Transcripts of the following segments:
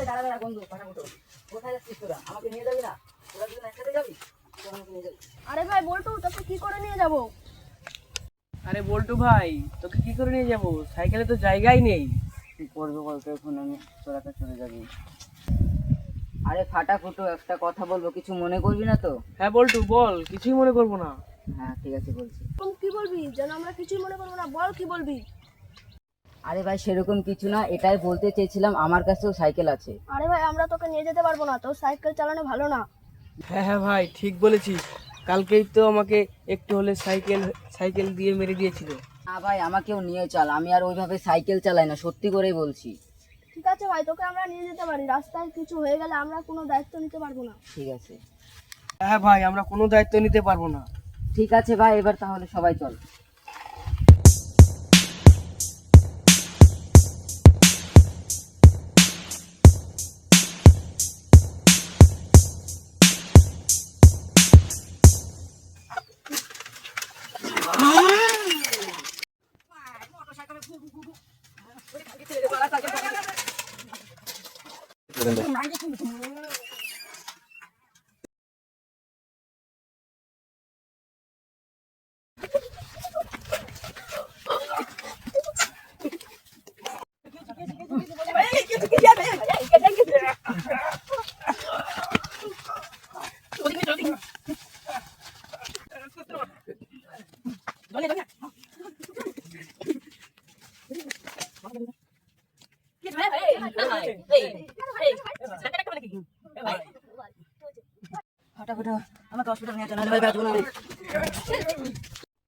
এই দাঁড়া দাঁড়া বন্ধু? পাঠা কোথায় যাচ্ছিস তোরা? আমাকে নিয়ে যাবি না? তোরা দুজন একসাথে যাবি? তোরা আমাকে নিয়ে যাবি। আরে ভাই বল্টু তোকে কি করে নিয়ে যাব? আরে বল্টু ভাই তোকে কি করে নিয়ে যাব? সাইকেলে তো জায়গাই নেই। কি করব বলতো এখন আমি? তোরা চলে যাবি। আরে ফাটা ফুটো একটা কথা বলব কিছু মনে করবি না তো? হ্যাঁ বল্টু বল কিছুই মনে করব না। হ্যাঁ ঠিক আছে বলছি। তুমি কি বলবি? যেন আমরা কিছুই মনে করব না বল কি বলবি? আরে ভাই সেরকম কিছু না এটাই বলতে চেয়েছিলাম আমার কাছেও সাইকেল আছে। আরে ভাই আমরা তোকে নিয়ে যেতে পারব না তোর সাইকেল চালানো ভালো না। হ্যাঁ হ্যাঁ ভাই ঠিক বলেছিস। কালকেই তো আমাকে একটু হলে সাইকেল সাইকেল দিয়ে মেরে দিয়েছিল। না ভাই আমাকেও নিয়ে চল আমি আর ওইভাবে সাইকেল চালাই না সত্যি করেই বলছি। ঠিক আছে ভাই তোকে আমরা নিয়ে যেতে পারি রাস্তায় কিছু হয়ে গেলে আমরা কোনো দায়িত্ব নিতে পারব না। ঠিক আছে। হ্যাঁ ভাই আমরা কোনো দায়িত্ব নিতে পারব না। ঠিক আছে ভাই এবার তাহলে সবাই চল। ไม่หมดแล้วใช่ก็ไม่ผู้ผู้ผู้ไม่ได้ทำกิจเจริญก็แล้วแต่กิจกรรม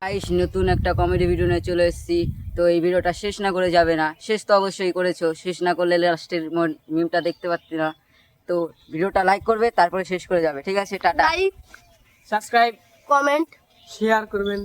গাইস নতুন একটা কমেডি ভিডিও নিয়ে চলে এসেছি। তো এই ভিডিওটা শেষ না করে যাবে না। শেষ তো অবশ্যই করেছ। শেষ না করলে লাস্টের মিমটা দেখতে পাচ্ছি না। তো ভিডিওটা লাইক করবে তারপরে শেষ করে যাবে। ঠিক আছে tata. Like subscribe comment share করবেন।